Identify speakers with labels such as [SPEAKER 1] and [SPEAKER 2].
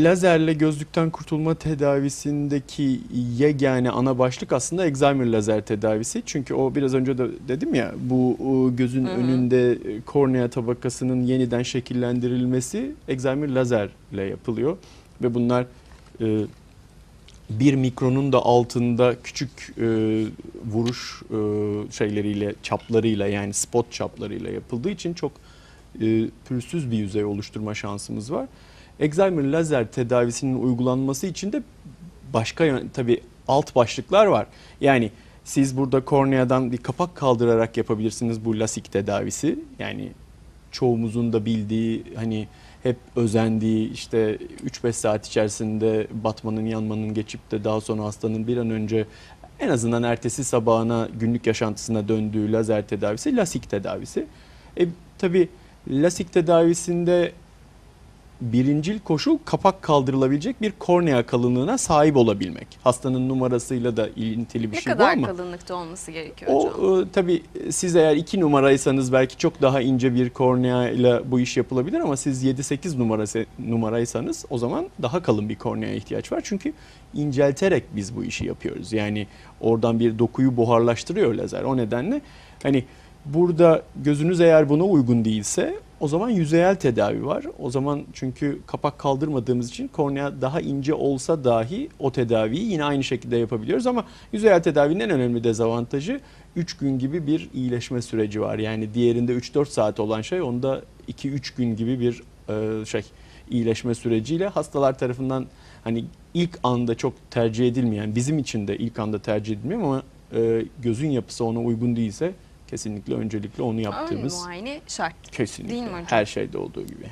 [SPEAKER 1] Lazerle gözlükten kurtulma tedavisindeki yegane ana başlık aslında Excimer lazer tedavisi. Çünkü o biraz önce de dedim ya bu gözün
[SPEAKER 2] Hı hı.
[SPEAKER 1] önünde e, kornea tabakasının yeniden şekillendirilmesi Excimer lazerle yapılıyor. Ve bunlar e, bir mikronun da altında küçük e, vuruş e, şeyleriyle, çaplarıyla yani spot çaplarıyla yapıldığı için çok e, pürüzsüz bir yüzey oluşturma şansımız var. Excimer lazer tedavisinin uygulanması için de başka tabii alt başlıklar var. Yani siz burada korneadan bir kapak kaldırarak yapabilirsiniz bu lasik tedavisi. Yani çoğumuzun da bildiği hani hep özendiği işte 3-5 saat içerisinde batmanın yanmanın geçip de daha sonra hastanın bir an önce en azından ertesi sabahına günlük yaşantısına döndüğü lazer tedavisi lasik tedavisi. E, tabii lasik tedavisinde birincil koşul kapak kaldırılabilecek bir kornea kalınlığına sahip olabilmek. Hastanın numarasıyla da ilintili bir
[SPEAKER 2] Ne
[SPEAKER 1] şey bu
[SPEAKER 2] kadar
[SPEAKER 1] ama
[SPEAKER 2] kalınlıkta olması gerekiyor
[SPEAKER 1] o
[SPEAKER 2] hocam?
[SPEAKER 1] e, tabii siz eğer 2 numaraysanız belki çok daha ince bir kornea ile bu iş yapılabilir ama siz 7-8 numarası numaraysanız o zaman daha kalın bir korneaya ihtiyaç var. Çünkü incelterek biz bu işi yapıyoruz. Yani oradan bir dokuyu buharlaştırıyor lazer. O nedenle hani burada gözünüz eğer buna uygun değilse o zaman yüzeyel tedavi var. O zaman çünkü kapak kaldırmadığımız için kornea daha ince olsa dahi o tedaviyi yine aynı şekilde yapabiliyoruz ama yüzeyel tedavinin en önemli dezavantajı 3 gün gibi bir iyileşme süreci var. Yani diğerinde 3-4 saat olan şey onda 2-3 gün gibi bir e, şey iyileşme süreciyle hastalar tarafından hani ilk anda çok tercih edilmeyen bizim için de ilk anda tercih edilmiyor ama e, gözün yapısı ona uygun değilse kesinlikle öncelikle onu
[SPEAKER 2] Ön
[SPEAKER 1] yaptığımız
[SPEAKER 2] muayene şart.
[SPEAKER 1] kesinlikle
[SPEAKER 2] Değil mi hocam?
[SPEAKER 1] her şeyde olduğu gibi.